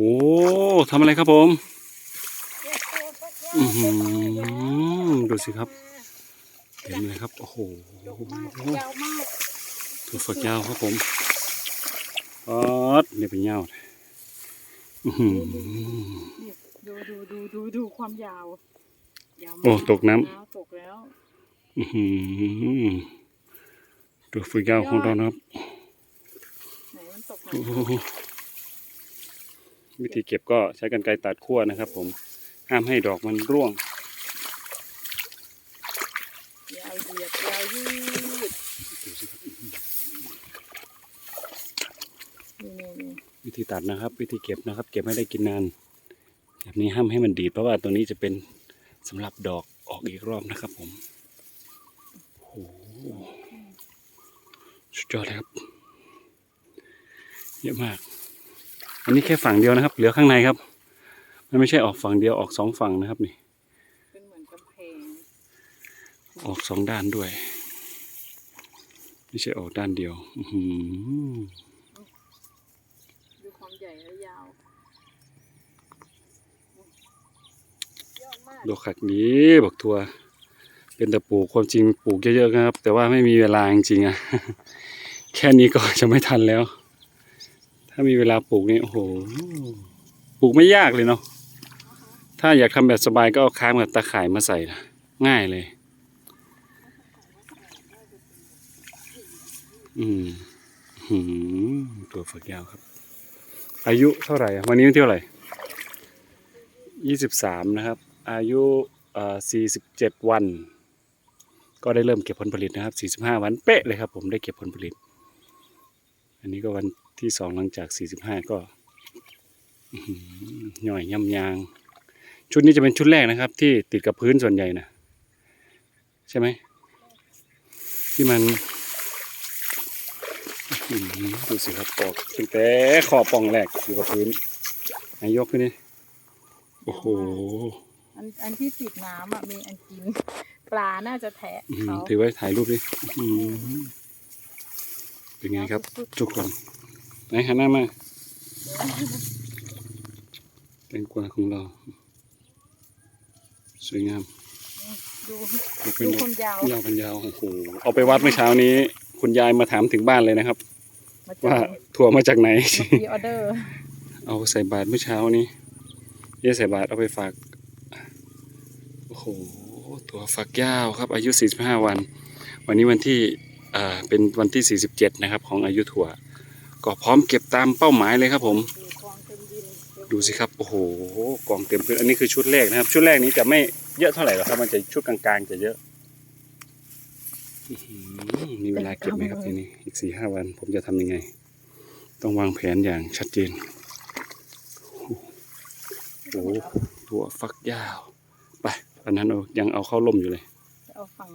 โอ้ทำอะไรครับผมอื้อหือดูสิครับเต็มเลยครับ โอ้โหดกมากยาวมากถั่วฝักยาวครับผมออดเนี่ยเป็นยาวอื้อหือนี่ดูดูดูดูดูความยาวยาวมากโอ้ตกน้าวตกแล้วอื้อหือถั่วฝักยาวของเรานะครับ วิธีเก็บก็ใช้กรรไกรตัดขั้วนะครับ ผมห้ามให้ดอกมันร่วงยาวเหยียดยาวยืดวิธีตัดนะครับ วิธีเก็บนะครับ เก็บให้ได้กินนานแบบนี้ห้ามให้มันดีดเพราะว่าตัวนี้จะเป็นสำหรับดอกออกอีกรอบนะครับ ผมโอ้โหสุดยอดเลยครับเยอะมาก อันนี้แค่ฝั่งเดียวนะครับ เหลือข้างในครับ มันไม่ใช่ออกฝั่งเดียวออกสองฝั่งนะครับนี่เป็นเหมือนกำแพงออกสองด้านด้วย ไม่ใช่ออกด้านเดียวอื้อหือดูความใหญ่และยาวยอดมากดอกขักนี้บอกทัวเป็นแต่ปลูกความจริงปลูกเยอะๆนะครับ แต่ว่าไม่มีเวลาจริงๆอะแค่นี้ก็จะไม่ทันแล้ว ถ้ามีเวลาปลูกนี่โอ้โหปลูกไม่ยากเลยเนาะถ้าอยากทำแบบสบายก็เอาค้างกับตะข่ายมาใส่นะง่ายเลย อืมหืมตัวฝักยาวครับ อายุเท่าไหร่ วันนี้วันที่เท่าไหร่ยี่สิบสามนะครับ อายุเอ่อสี่สิบเจ็ดวัน ก็ได้เริ่มเก็บผลผลิตนะครับสี่สิบห้าวันเป๊ะเลยครับ ผมได้เก็บผลผลิต อันนี้ก็วัน ที่สองหลังจากสี่สิบห้าก็อื้อหือย่อยย่ำยาง ชุดนี้จะเป็นชุดแรกนะครับ ที่ติดกับพื้นส่วนใหญ่นะใช่ไหมที่มันอืมดูสิครับออกตั้งแต่ขอบปล่องแรกอยู่กับพื้นนายกขึ้นนี่โอ้โหอันอันที่ติดน้ำอะมีอันกินปลาน่าจะแทะอืมเขาถือไว้ถ่ายรูปดิอืมเป็นไงครับสุดทุกคน ไหนหันหน้ามาแตงกวาของเรา สวยงามๆดูเป็นดูดอกคนยาวยาวพันยาวโอ้โหเอาไปวัดเมื่อเช้านี้ คุณยายมาถามถึงบ้านเลยนะครับมาเจว่าอถั่วมาจากไหนมีออเดอร์ เอาใส่บาตรเมื่อเช้านี้เย่ใส่บาตรเอาไปฝาก โอ้โหตัวฝักยาวครับ อายุ 45 วัน วันนี้วันที่อ่าเป็นวันที่ 47 นะครับ ของอายุถั่ว ก็พร้อมเก็บตามเป้าหมายเลยครับผม ดูสิครับโอ้โหกองเต็มพื้นอันนี้คือชุดแรกนะครับ ชุดแรกนี้จะไม่เยอะเท่าไหร่หรอกครับ มันจะชุดกลางๆจะเยอะมีเวลาเก็บไหมครับทีนี้อีกสี่ห้าวัน ผมจะทำยังไง ต้องวางแผนอย่างชัดเจนโอ้ตัวฟักยาว ไปอันนั้นเอายังเอาเข้าล่มอยู่เลย เอาฝั่ง